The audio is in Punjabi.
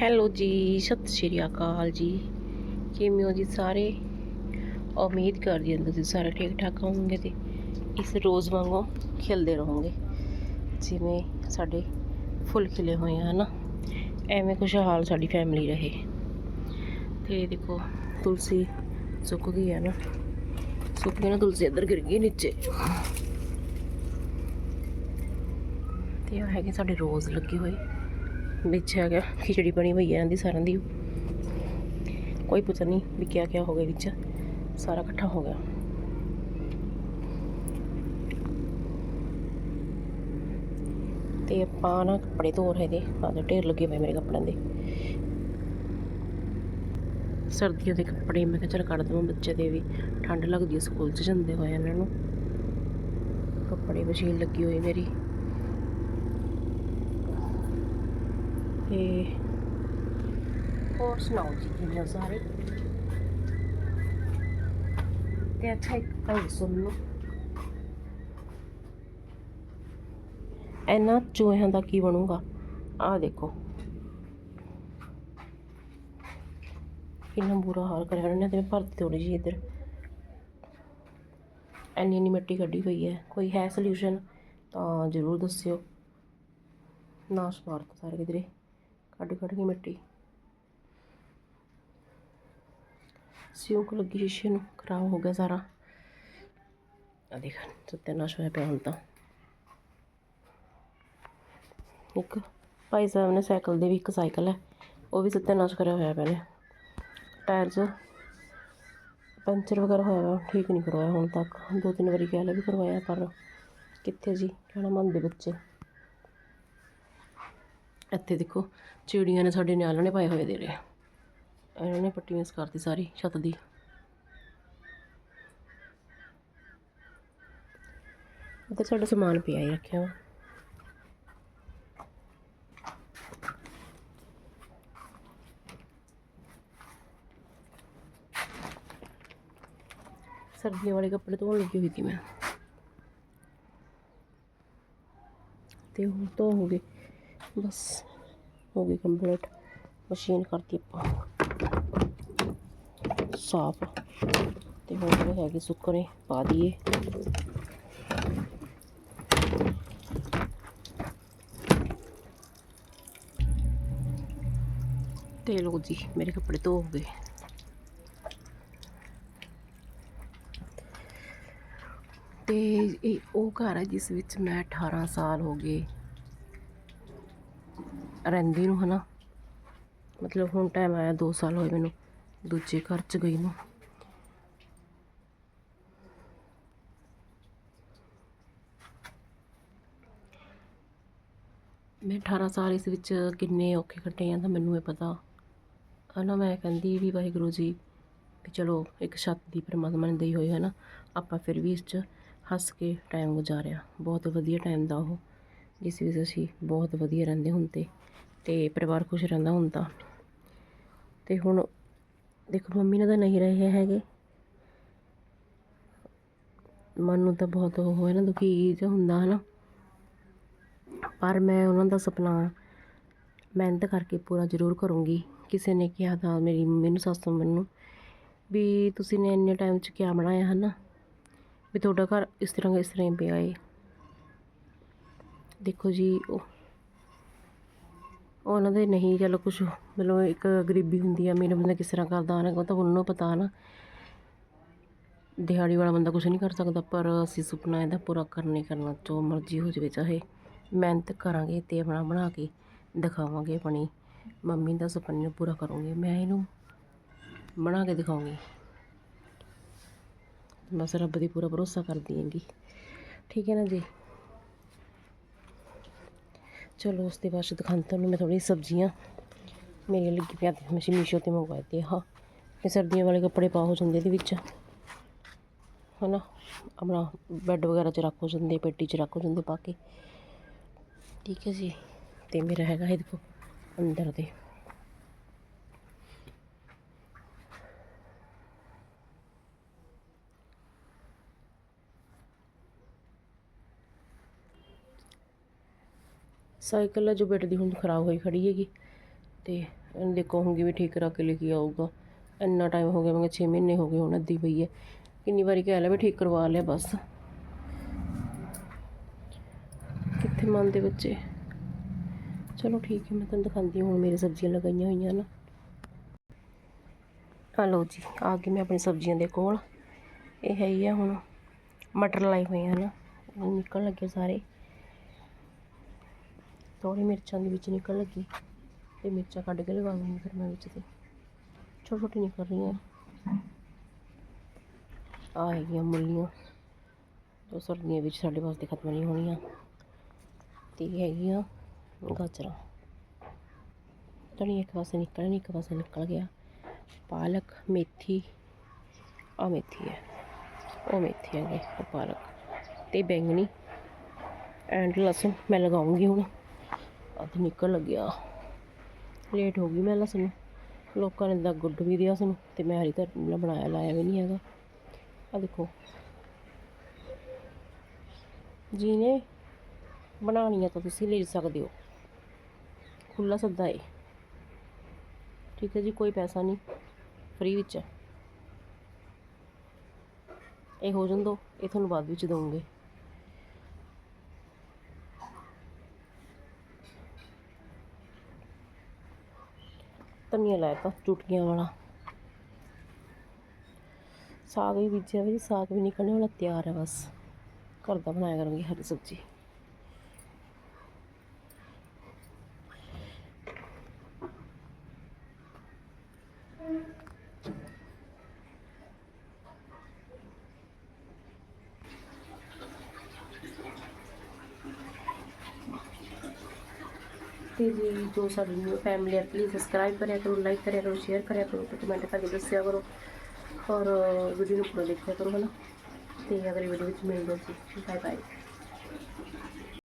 ਹੈਲੋ ਜੀ, ਸਤਿ ਸ਼੍ਰੀ ਅਕਾਲ ਜੀ। ਕਿਵੇਂ ਹੋ ਜੀ ਸਾਰੇ? ਉਮੀਦ ਕਰਦੀ ਹਾਂ ਤੁਸੀਂ ਸਾਰੇ ਠੀਕ ਠਾਕ ਹੋਵੋਗੇ ਤੇ ਇਸ ਰੋਜ਼ ਵਾਂਗੂ ਖਿਲਦੇ ਰਹੋਗੇ। ਜਿਵੇਂ ਸਾਡੇ ਫੁੱਲ ਖਿਲੇ ਹੋਏ ਆ ਨਾ ਐਵੇਂ ਖੁਸ਼ਹਾਲ ਸਾਡੀ ਫੈਮਿਲੀ ਰਹੇ। ਤੇ ਦੇਖੋ, ਤੁਲਸੀ ਸੁੱਕ ਗਈ ਹੈ ਨਾ। ਸੁੱਕ ਗਈ ਨਾ, ਤੁਲਸੀ ਇੱਧਰ ਗਿਰ ਗਈ ਨੀਚੇ। ਤੇ ਇਹ ਹੈਗੇ ਸਾਡੇ ਰੋਜ਼ ਲੱਗੇ ਹੋਏ। ਵਿੱਚ ਹੈਗਾ, ਖਿਚੜੀ ਬਣੀ ਹੋਈ ਹੈ ਇਹਨਾਂ ਸਾਰਿਆਂ ਦੀ। ਕੋਈ ਪਤਾ ਨਹੀਂ ਵੀ ਕਿਆ ਕਿਆ ਹੋ ਗਿਆ ਵਿੱਚ। ਸਾਰਾ ਇਕੱਠਾ ਹੋ ਗਿਆ। ਤੇ ਆਪਾਂ ਨਾ ਕੱਪੜੇ ਧੋ ਰਹੇ ਦੇ ਆਦੇ ਢੇਰ ਲੱਗੇ ਹੋਏ ਮੇਰੇ ਕੱਪੜਿਆਂ ਦੇ। ਸਰਦੀਆਂ ਦੇ ਕੱਪੜੇ ਮੈਂ ਕਿਹਾ ਚਲ ਕੱਢ ਦਵਾਂ ਬੱਚੇ ਦੇ ਵੀ। ਠੰਡ ਲੱਗਦੀ ਹੈ ਸਕੂਲ 'ਚ ਜਾਂਦੇ ਹੋਏ ਇਹਨਾਂ ਨੂੰ। ਕੱਪੜੇ ਮਸ਼ੀਨ ਲੱਗੀ ਹੋਈ ਮੇਰੀ। ਤੇ ਹੋਰ ਸੁਣਾਓ ਜੀ, ਕਿਵੇਂ ਹੋ ਸਾਰੇ? ਤੇ ਅੱਛਾ, ਇੱਕ ਗੱਲ ਸੁਣ ਲਓ। ਇਹਨਾਂ ਚੂਹਿਆਂ ਦਾ ਕੀ ਬਣੂਗਾ? ਆਹ ਦੇਖੋ। ਕਿੰਨਾ ਬੁਰਾ ਹਾਲ ਕਰਿਆ ਉਹਨਾਂ ਨੇ, ਤੇ ਭਰਤੀ ਥੋੜੀ ਜੀ ਇੱਧਰ। ਐਨੀ ਇੰਨੀ ਮਿੱਟੀ ਕੱਢੀ ਹੋਈ ਹੈ। ਕੋਈ ਹੈ ਸੋਲੂਸ਼ਨ ਤਾਂ ਜ਼ਰੂਰ ਦੱਸਿਓ। ਨਾਸ਼ ਮਾਰਤਾ ਸਾਰੇ ਕਿਧਰੇ। ਕੱਢ ਕੱਢ ਗਈ ਮਿੱਟੀ। ਸਿਉਂਕ ਲੱਗੀ ਸ਼ੀਸ਼ੇ ਨੂੰ, ਖਰਾਬ ਹੋ ਗਿਆ ਸਾਰਾ। ਆ ਦੇਖ ਸੱਤਿਆਨਾਸ਼ ਹੋਇਆ ਪਿਆ ਹੁਣ ਤਾਂ। ਇੱਕ ਭਾਈ ਸਾਹਿਬ ਨੇ ਸਾਈਕਲ ਦੇ ਵੀ ਇੱਕ ਸਾਈਕਲ ਹੈ, ਉਹ ਵੀ ਸਤਿਆਨਾਸ਼ ਕਰਿਆ ਹੋਇਆ ਪਿਆ ਨੇ। ਟਾਇਰ 'ਚ ਪੰਚਰ ਵਗੈਰਾ ਹੋਇਆ ਵਾ, ਠੀਕ ਨਹੀਂ ਕਰਵਾਇਆ ਹੁਣ ਤੱਕ। ਦੋ ਤਿੰਨ ਵਾਰੀ ਕਹਿ ਲਿਆ ਵੀ ਕਰਵਾਇਆ, ਪਰ ਕਿੱਥੇ ਜੀ? ਕਹਿਣਾ ਮੰਨਦੇ ਬੱਚੇ। ਇੱਥੇ ਦੇਖੋ ਚਿੜੀਆਂ ਨੇ ਸਾਡੇ ਨਿਆਲਾਂ ਨੇ ਪਾਏ ਹੋਏ ਦੇ ਰਹੇ ਇਹਨਾਂ ਨੇ ਪੱਟੀ ਮਿਸ ਕਰਤੀ ਸਾਰੀ, ਛੱਤ ਦੀ। ਇੱਧਰ ਸਾਡਾ ਸਮਾਨ ਪਿਆ ਹੀ ਰੱਖਿਆ ਵਾ। ਸਰਦੀਆਂ ਵਾਲੇ ਕੱਪੜੇ ਧੋਣ ਲੱਗੀ ਹੋਈ ਸੀ ਮੈਂ। ਤੇ ਹੁਣ ਧੋ ਹੋ ਗਏ। ਬਸ। ਹੋ ਗਈ ਕੰਪਲੀਟ ਮਸ਼ੀਨ ਕਰਤੀ ਆਪਾਂ। ਸਾਫ਼। ਤੇ ਹੁਣ ਜਿਹੜੇ ਹੈਗੇ ਸੁੱਕਣੇ, ਪਾ ਦਈਏ। ਤੇ ਲੋ ਜੀ, ਮੇਰੇ ਕੱਪੜੇ ਧੋ ਗਏ। ਤੇ ਇਹ ਉਹ ਘਰ ਹੈ ਜਿਸ ਵਿੱਚ ਮੈਂ 18 ਸਾਲ ਹੋ ਗਏ। ਰਹਿੰਦੀ ਨੂੰ ਹਨਾ। ਮਤਲਬ ਹੁਣ ਟਾਈਮ ਆਇਆ 2 ਸਾਲ ਹੋਏ ਮੈਨੂੰ, ਦੂਜੇ ਘਰ ਚ ਗਈ ਨੂੰ। ਮੈਂ 18 ਸਾਲ ਇਸ ਵਿੱਚ ਕਿੰਨੇ ਔਖੇ ਕੱਟੇ ਆ ਤਾਂ ਮੈਨੂੰ ਇਹ ਪਤਾ। ਹਨਾ ਮੈਂ ਕਹਿੰਦੀ ਵੀ ਵਾਹਿਗੁਰੂ ਜੀ ਵੀ ਚਲੋ ਇੱਕ ਛੱਤ ਦੀ ਪਰਮਾਤਮਾ ਨੇ ਦੇਈ ਹੋਈ ਹੈ ਨਾ, ਆਪਾਂ ਫਿਰ ਵੀ ਇਸ 'ਚ ਹੱਸ ਕੇ ਟਾਈਮ ਗੁਜ਼ਾਰਿਆ। ਬਹੁਤ ਵਧੀਆ ਟਾਈਮ ਦਾ ਉਹ, ਜਿਸ ਵਿੱਚ ਅਸੀਂ ਬਹੁਤ ਵਧੀਆ ਰਹਿੰਦੇ ਹੁੰਦੇ। ਤੇ ਪਰਿਵਾਰ ਖੁਸ਼ ਰਹਿੰਦਾ ਹੁੰਦਾ। ਤੇ ਹੁਣ ਦੇਖੋ ਮੰਮੀ ਨੇ ਤਾਂ ਨਹੀਂ ਰਹੇ ਹੈਗੇ। ਮਨ ਨੂੰ ਤਾਂ ਬਹੁਤ ਉਹ ਹੈ ਨਾ, ਦੁਖੀ ਜਿਹਾ ਹੁੰਦਾ ਹੈ ਨਾ ਪਰ ਮੈਂ ਉਹਨਾਂ ਦਾ ਸੁਪਨਾ, ਮਿਹਨਤ ਕਰਕੇ ਪੂਰਾ ਜ਼ਰੂਰ ਕਰੂੰਗੀ। ਕਿਸੇ ਨੇ ਕਿਹਾ ਤਾਂ ਮੇਰੀ ਮੰਮੀ ਨੂੰ, ਸੱਸ ਮੈਨੂੰ ਵੀ ਤੁਸੀਂ ਨੇ ਇੰਨੇ ਟਾਈਮ 'ਚ ਕਿਆ ਬਣਾਇਆ ਹੈ ਨਾ ਵੀ ਤੁਹਾਡਾ ਘਰ ਇਸ ਤਰ੍ਹਾਂ ਇਸ ਤਰ੍ਹਾਂ ਹੀ ਪਿਆ ਏ। ਦੇਖੋ ਜੀ, ਉਹ ਉਹਨਾਂ ਦੇ ਨਹੀਂ ਚਲੋ ਕੁਛ, ਮਤਲਬ ਇੱਕ ਗਰੀਬੀ ਹੁੰਦੀ ਆ, ਮੇਰਾ ਬੰਦਾ ਕਿਸ ਤਰ੍ਹਾਂ ਕਰਦਾ ਨਾ ਉਹ ਤਾਂ ਉਹਨੂੰ ਪਤਾ ਨਾ। ਦਿਹਾੜੀ ਵਾਲਾ ਬੰਦਾ ਕੁਛ ਨਹੀਂ ਕਰ ਸਕਦਾ, ਪਰ ਅਸੀਂ ਸੁਪਨਾ ਇਹਦਾ ਪੂਰਾ ਕਰਨਾ ਹੀ ਕਰਨਾ, ਜੋ ਮਰਜ਼ੀ ਹੋ ਜਾਵੇ, ਚਾਹੇ ਮਿਹਨਤ ਕਰਾਂਗੇ ਤੇ ਆਪਣਾ ਬਣਾ ਕੇ ਦਿਖਾਵਾਂਗੇ ਆਪਣੀ। ਮੰਮੀ ਦਾ ਸੁਪਨੇ ਨੂੰ ਪੂਰਾ ਕਰੂੰਗੀ, ਮੈਂ ਇਹਨੂੰ ਬਣਾ ਕੇ ਦਿਖਾਉਂਗੀ। ਬਸ ਰੱਬ ਦੀ ਪੂਰਾ ਭਰੋਸਾ ਕਰਦੀ ਹੈਗੀ। ਠੀਕ ਹੈ ਨਾ ਜੀ? ਚਲੋ ਉਸ ਦੇ ਬਾਅਦ ਦਿਖਾਉਂਦਾ ਤੁਹਾਨੂੰ, ਮੈਂ ਥੋੜੀ ਸਬਜ਼ੀਆਂ ਮੇਰੀਆਂ ਲੱਗੀ ਪਿਆ ਤੇ ਮੈਂ ਮੀਸ਼ੋ ਤੇ ਮੰਗਵਾਏ ਤੇ ਹਾਂ। ਇਹ ਸਰਦੀਆਂ ਵਾਲੇ ਕੱਪੜੇ ਪਾ ਹੋ ਜਾਂਦੇ ਇਹਦੇ ਵਿੱਚ, ਹਨਾ? ਆਪਣਾ ਬੈੱਡ ਵਗੈਰਾ 'ਚ ਰੱਖ ਹੋ ਜਾਂਦੇ, ਪੇਟੀ 'ਚ ਰੱਖ ਹੋ ਜਾਂਦੇ ਪਾ ਕੇ। ਠੀਕ ਹੈ ਜੀ, ਤੇ ਮੇਰਾ ਹੈਗਾ ਇਹ ਦੇਖੋ ਅੰਦਰ ਦੇ। ਸਾਈਕਲ ਆ, ਜੋ ਬੇਟੇ ਦੀ ਹੁਣ ਖਰਾਬ ਹੋਈ ਖੜੀ ਹੈਗੀ। ਤੇ ਦੇਖੋ ਕਹੂੰਗੀ ਵੀ ਠੀਕ ਕਰਾ ਕੇ ਲੈ ਕੇ ਆਊਗਾ। ਇੰਨਾ ਟਾਈਮ ਹੋ ਗਿਆ, ਮੈਂ 6 ਮਹੀਨੇ ਹੋ ਗਏ ਹੁਣ ਅੱਧੀ ਪਈ ਹੈ। ਕਿੰਨੀ ਵਾਰੀ ਕਹਿ ਲਿਆ ਵੀ ਠੀਕ ਕਰਵਾ ਲਿਆ ਬਸ। ਕਿੱਥੇ ਮੰਨਦੇ ਬੱਚੇ? ਚਲੋ ਠੀਕ ਹੈ, ਮੈਂ ਤੁਹਾਨੂੰ ਦਿਖਾਉਂਦੀ ਹੁਣ ਮੇਰੇ ਸਬਜ਼ੀਆਂ ਲਗਾਈਆਂ ਹੋਈਆਂ ਨਾ। ਆ ਲਓ ਜੀ, ਆ ਗਈ ਮੈਂ ਆਪਣੀ ਸਬਜ਼ੀਆਂ ਦੇ ਕੋਲ। ਇਹ ਹੈ ਹੀ ਆ ਹੁਣ ਮਟਰ ਲਾਏ ਹੋਏ ਆ ਨਾ ਇਹ ਲੱਗੇ ਸਾਰੇ। ਥੋੜੀ ਮਿਰਚਾਂ ਦੇ ਵਿੱਚ ਨਿਕਲ ਲੱਗੀ ਤੇ ਮਿਰਚਾਂ ਕੱਢ ਕੇ ਲਗਾਉਂਗੀ ਫਿਰ ਮੈਂ ਵਿੱਚ ਤੇ। ਛੋਟੇ ਛੋਟੀ ਨਿਕਲ ਰਹੀਆਂ। ਆ ਹੈਗੀਆਂ ਮੁੱਲੀਆਂ। ਜੋ ਸਰਦੀਆਂ ਵਿੱਚ ਸਾਡੇ ਵਾਸਤੇ ਖਤਮ ਨਹੀਂ ਹੋਣੀਆਂ। ਤੇ ਹੈਗੀਆਂ ਗਾਜਰਾਂ। ਧਨੀਆ ਇੱਕ ਪਾਸੇ ਨਿਕਲ ਨਹੀਂ ਇੱਕ ਪਾਸੇ ਨਿਕਲ ਗਿਆ। ਪਾਲਕ, ਮੇਥੀ ਆ ਮੇਥੀ ਹੈ। ਉਹ ਮੇਥੀ ਹੈ ਉਹ ਪਾਲਕ। ਤੇ ਬੈਂਗਣੀ ਐਂਡ ਲਸਣ ਮੈਂ ਲਗਾਉਂਗੀ ਹੁਣ। ਅੱਧ ਨਿਕਲ ਲੱਗਿਆ। ਲੇਟ ਹੋ ਗਈ ਮੈਂ ਲਸਣ ਲੋਕਾਂ ਨੇ ਤਾਂ ਗੁੱਡ ਵੀ ਦਿਆ ਸਾਨੂੰ ਤੇ ਮੈਂ ਹਰੀ ਧਨੀਆ ਬਣਾਇਆ ਲਾਇਆ ਵੀ ਨਹੀਂ ਹੈਗਾ। ਆ ਦੇਖੋ। ਜੀ ਨੇ ਬਣਾਉਣੀ ਆ ਤਾਂ ਤੁਸੀਂ ਲੈ ਸਕਦੇ ਹੋ। ਖੁੱਲਾ ਸੱਦਾ ਏ। ਠੀਕ ਹੈ ਜੀ, ਕੋਈ ਪੈਸਾ ਨਹੀਂ। ਫ੍ਰੀ ਵਿੱਚ। ਹੈ ਇਹ ਹੋ ਜਾਂਦਾ, ਇਹ ਤੁਹਾਨੂੰ ਬਾਅਦ ਵਿੱਚ ਦਵਾਂਗੇ ਧਨੀਆ ਲਾਇਆ ਤਾ, ਚੁਟਕੀਆਂ ਵਾਲਾ। ਸਾਗ ਵੀ ਬੀਜਿਆ ਵੀ ਸਾਗ ਵੀ ਨਿਕਲਣੇ ਵਾਲਾ ਤਿਆਰ ਹੈ ਬਸ। ਘਰ ਦਾ ਬਣਾਇਆ ਕਰਾਂਗੇ ਹਰੀ ਸਬਜ਼ੀ। ਤੇ ਜੀ, ਜੋ ਸਾਡੀ ਨਿਊ ਫੈਮਿਲੀ ਹੈ ਪਲੀਜ਼ ਸਬਸਕ੍ਰਾਈਬ ਕਰਿਆ ਕਰੋ ਲਾਈਕ ਕਰਿਆ ਕਰੋ ਸ਼ੇਅਰ ਕਰਿਆ ਕਰੋ, ਤੇ ਕਮੈਂਟ ਕਰਕੇ ਦੱਸਿਆ ਕਰੋ। ਔਰ ਵੀਡੀਓ ਨੂੰ ਪੂਰਾ ਦੇਖਿਆ ਕਰੋ ਹਨਾ। ਤੇ ਅਗਲੀ ਵੀਡੀਓ ਵਿੱਚ ਮਿਲਦੇ ਹਾਂ ਜੀ। Bye bye